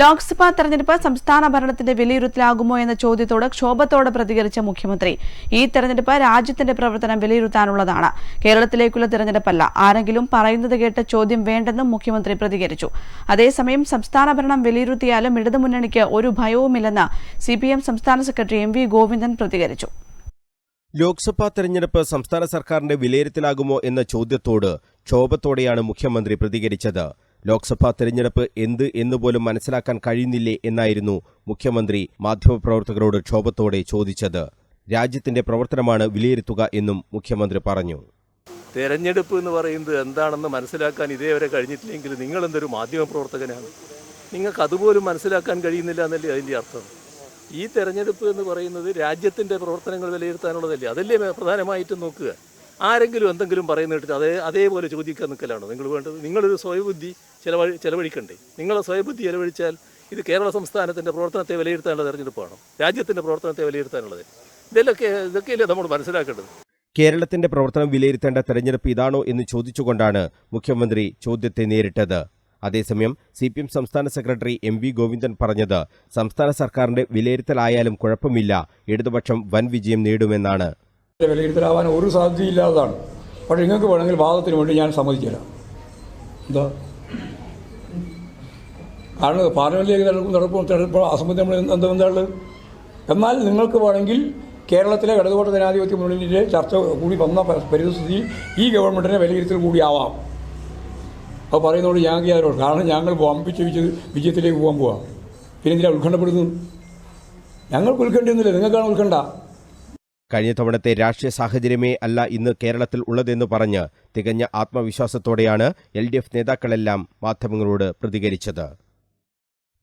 ലോക്സഭാ തെരഞ്ഞെടുപ്പ് സംസ്ഥാന ഭരണത്തിന്റെ വിലയിരുത്തലാകുമോ എന്ന ചോദ്യത്തോട് ക്ഷോഭത്തോടെ പ്രതികരിച്ച മുഖ്യമന്ത്രി. ഈ തെരഞ്ഞെടുപ്പ് രാജ്യത്തിന്റെ പ്രവർത്തനം വിലയിരുത്താനുള്ളതാണ്. കേരളത്തിലേക്കുള്ള തെരഞ്ഞെടുപ്പല്ല. ആരെങ്കിലും പറയുന്നത് കേട്ട ചോദ്യം വേണ്ടെന്നും മുഖ്യമന്ത്രി പ്രതികരിച്ചു. അതേസമയം സംസ്ഥാന ഭരണം വിലയിരുത്തിയാലും ഇടതുമുന്നണിക്ക് ഒരു ഭയവുമില്ലെന്ന് സി സംസ്ഥാന സെക്രട്ടറി എം വി ഗോവിന്ദൻ പ്രതികരിച്ചു. ലോക്സഭാ തെരഞ്ഞെടുപ്പ് സംസ്ഥാന സർക്കാരിന്റെ വിലയിരുത്തലാകുമോ എന്ന ചോദ്യത്തോട് ക്ഷോഭത്തോടെയാണ് മുഖ്യമന്ത്രി പ്രതികരിച്ചത്. ലോക്സഭാ തെരഞ്ഞെടുപ്പ് എന്ത് എന്നുപോലും മനസ്സിലാക്കാൻ കഴിയുന്നില്ലേ എന്നായിരുന്നു മുഖ്യമന്ത്രി മാധ്യമപ്രവർത്തകരോട് ക്ഷോഭത്തോടെ ചോദിച്ചത്. രാജ്യത്തിന്റെ പ്രവർത്തനമാണ് വിലയിരുത്തുക എന്നും മുഖ്യമന്ത്രി പറഞ്ഞു. തെരഞ്ഞെടുപ്പ് എന്ന് പറയുന്നത് എന്താണെന്ന് മനസ്സിലാക്കാൻ ഇതേവരെ കഴിഞ്ഞിട്ടില്ലെങ്കിൽ നിങ്ങൾ എന്തൊരു മാധ്യമപ്രവർത്തകനാണ്? നിങ്ങൾക്ക് അതുപോലും മനസ്സിലാക്കാൻ കഴിയുന്നില്ല എന്നല്ലേ അതിന്റെ അർത്ഥം? ഈ തെരഞ്ഞെടുപ്പ് എന്ന് പറയുന്നത് രാജ്യത്തിന്റെ പ്രവർത്തനങ്ങൾ വിലയിരുത്താനുള്ളതല്ലേ? അതല്ലേ പ്രധാനമായിട്ടും നോക്കുക. ആരെങ്കിലും എന്തെങ്കിലും പറയുന്ന കേട്ടിട്ട് അതേ അതേപോലെ ചോദിക്കാൻ നിൽക്കലാണോ? നിങ്ങൾ വേണ്ടത് നിങ്ങളൊരു സ്വയബുദ്ധി ചിലവഴി ചിലവഴിക്കണ്ടേ? നിങ്ങൾ സ്വയബുദ്ധി ചിലവഴിച്ചാൽ ഇത് കേരള സംസ്ഥാനത്തിന്റെ പ്രവർത്തനത്തെ വിലയിരുത്താനുള്ള തെരഞ്ഞെടുപ്പാണോ? രാജ്യത്തിന്റെ പ്രവർത്തനത്തെ വിലയിരുത്താനുള്ളത്. ഇതിലൊക്കെ ഇതൊക്കെയല്ലേ നമ്മൾ മനസ്സിലാക്കേണ്ടത്? കേരളത്തിന്റെ പ്രവർത്തനം വിലയിരുത്തേണ്ട തെരഞ്ഞെടുപ്പ് ഇതാണോ എന്ന് ചോദിച്ചുകൊണ്ടാണ് മുഖ്യമന്ത്രി ചോദ്യത്തെ നേരിട്ടത്. അതേസമയം സി പി എം സംസ്ഥാന സെക്രട്ടറി എം വി ഗോവിന്ദൻ പറഞ്ഞത് സംസ്ഥാന സർക്കാരിന്റെ വിലയിരുത്തലായാലും കുഴപ്പമില്ല ഇടതുപക്ഷം വൻ വിജയം നേടുമെന്നാണ്. വിലയിരുത്തലാവാൻ ഒരു സാധ്യതയില്ലാത്തതാണ്. പക്ഷേ നിങ്ങൾക്ക് വേണമെങ്കിൽ വാദത്തിന് വേണ്ടി ഞാൻ സമ്മതിച്ചുതരാം. എന്താ? കാരണം പാർലമെന്റിലേക്ക് നടക്കും തെരഞ്ഞെടുപ്പ് അസംബന്ധം നമ്മൾ എന്താ എന്താണ് എന്നാൽ നിങ്ങൾക്ക് വേണമെങ്കിൽ കേരളത്തിലെ ഇടതുപക്ഷ ജനാധിപത്യ മുന്നണിയുടെ ചർച്ച കൂടി വന്ന പരിസ്ഥിതി ഈ ഗവൺമെന്റിനെ വിലയിരുത്തൽ കൂടിയാവാം അത് പറയുന്നതോട് ഞങ്ങൾക്ക് യാതൊരു കാരണം ഞങ്ങൾ വമ്പിച്ച് വിജയ വിജയത്തിലേക്ക് പോകാൻ പോവാം. പിന്നെ എന്തിനാണ് ഉത്കണ്ഠപ്പെടുന്നു ഞങ്ങൾക്ക് ഉത്കണ്ഠയൊന്നുമില്ല. നിങ്ങൾക്കാണ് ഉത്കണ്ഠ. കഴിഞ്ഞ തവണത്തെ രാഷ്ട്രീയ സാഹചര്യമേ അല്ല ഇന്ന് കേരളത്തിൽ ഉള്ളതെന്ന് പറഞ്ഞ് തികഞ്ഞ ആത്മവിശ്വാസത്തോടെയാണ് എൽ ഡി എഫ് നേതാക്കളെല്ലാം മാധ്യമങ്ങളോട് പ്രതികരിച്ചത്.